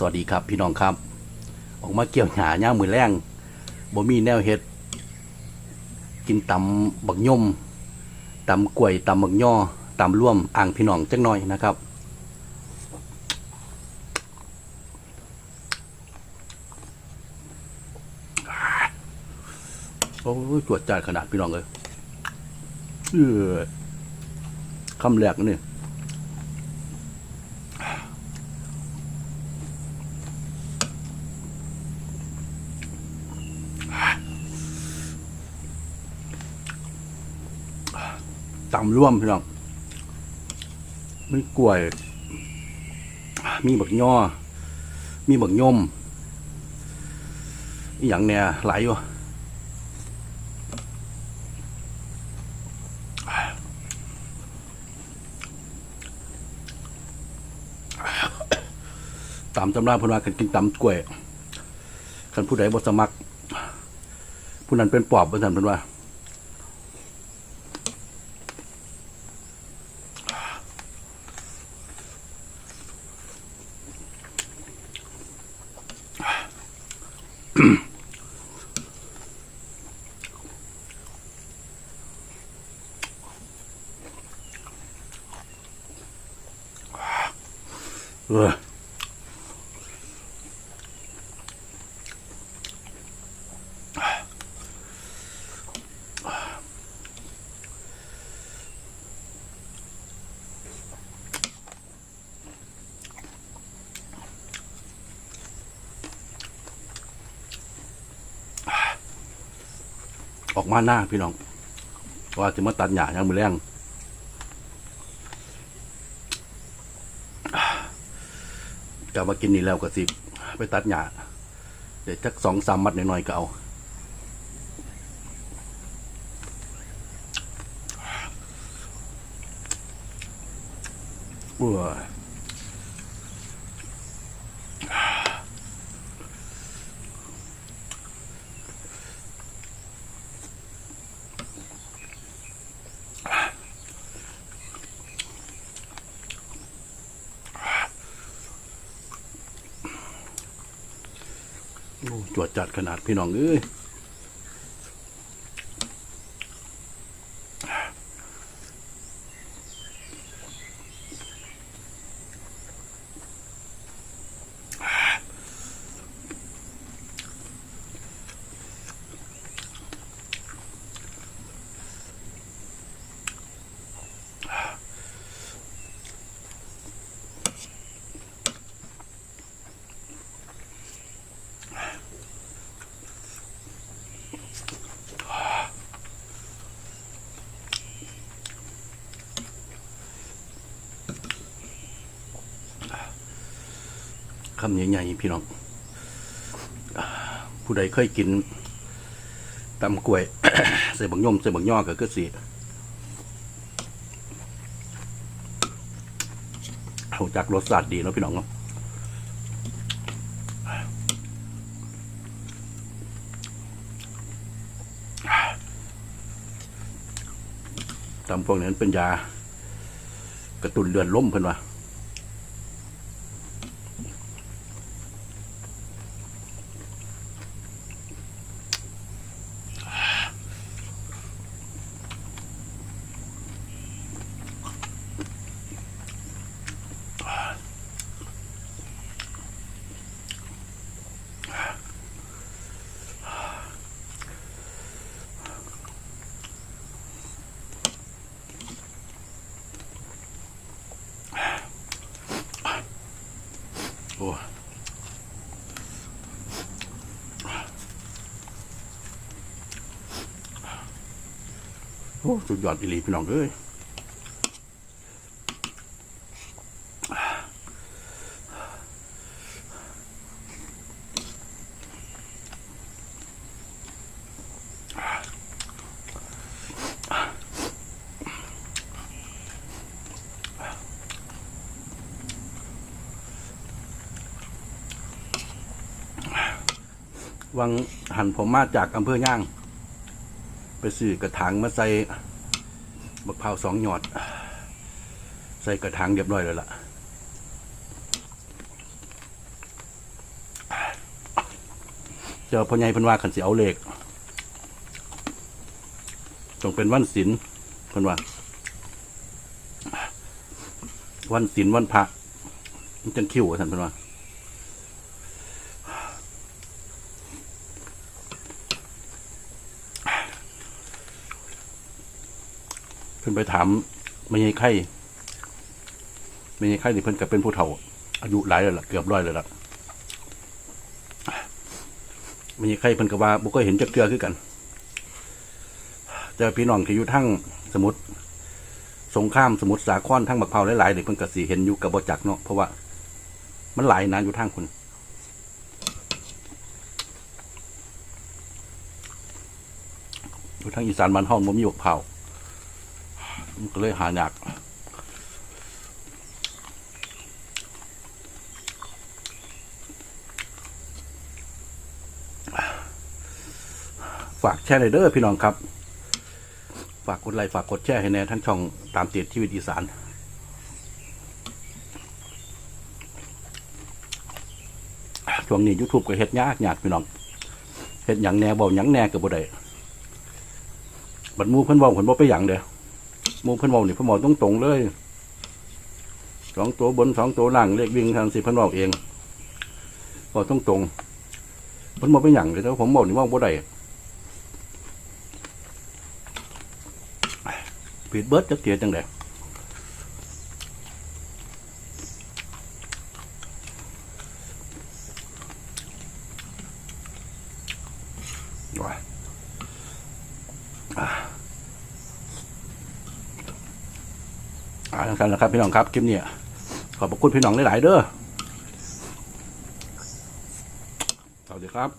สวัสดีครับพี่น้องครับ ออกมาเกี่ยวหาย่างมือแรงบ่มีแนวเฮ็ด กินตำบักย่มตำกล้วยตำบักย่อตำร่วมอ่างพี่น้องจักหน่อยนะครับโอ้ยตรวจจาดขนาดพี่น้องเลยเออคำแรกนี่ ตำร่วมพี่น้องมีกล้วย มีบักย่อ มีบักย่อมอหย่างเนี่ยหลายอยู่ตามตำราพนว่ากันกินตำกล้วยคันผู้ใดบ่สมัคร ผู้นั้นเป็นปอบบ่ซั่นเพิ่นว่า เออออกมาหน้าพี่น้องว่าจะมาตัดหญ้ายังมือแรง กลับมากินนี่แล้วก็สิไปตัดหญ้าเดี๋ยวสักสองสามมัดหน่อยๆก็เอาอ้วโอ้ จวดจัดขนาดพี่น้องเอ้ย คำใหญ่ๆพี่น้องผู้ใดเคยกินตำกล้วยใส่บักย่อมใส่บักย่อก็คือสิเอาจากรสชาติดีเนาะพี่น้องเนาะตำพวกนี้นเป็นยากระตุ้นเลือดล้มเพิ่นว่า โอ้สุดยอดอีหลีพี่น้องเอ้ยวังหันผมมาจากอำเภอย่าง ไปซื้อกระถางมาใส่บักพาวสองหยอด ใส่กระถางเรียบร้อยแล้วล่ะเจ้าพ่อใหญ่พันว่าขันสิเอาเหล็กจงเป็นวันศิลพันว่า วันศิลวันพระมันจังคิวท่านพันว่า พิ่นไปถามไม่ใช่ไข่ไม่ใช่ไข่นี่เพิ่นก็เป็นผู้เฒ่า อายุหลายแล้วล่ะเกือบร้อยแล้วล่ะไม่ใช่ไข่เพิ่นก็ว่าบ่เคยเห็นจักเทื่อคือกัน แต่พี่น้องที่อยู่ทั้งสมุทรสงครามสมุทรสาครทั้งบักเผาหลายๆนี่เพิ่นก็สิเห็นอยู่กับบ่จักเนาะเพราะว่า มันหลายนานอยู่ทางคุณอยู่ทางอีสานบ้านเฮาบ่มีบักเผา มันก็เลยหายากฝากแชร์เลยเด้อพี่น้องครับ ฝากกดไลค์ฝากกดแชร์ให้แน่ทั้งช่องตามเตียชีวิตอีสานช่วงนี้ YouTube ก็เฮ็ดยากยากพี่น้องเฮ็ดหยังแน่เว้าหยังแน่ก็บ่ได้บัดมูเพิ่นเว้าเพิ่นบ่ไปหยังเด้อ มูเพิ่นบอกนี่เพิ่นบอกตรงตรงเลยสองตัวบนสองตัวล่างเลขวิ่งทางสิเพิ่นบอกเองบอกตรงตรงเพิ่นบอกเป็นอย่งเลยแต่ว่าผมบอกนี่ว่าบ่ได้ผิดเบิดจักเกียจังไดว้า ยอ่าทั้งนั้นแหละครับพี่น้องครับคลิปนี้ขอบพระคุณพี่น้องหลาย ๆ เด้อสวัสดีครับ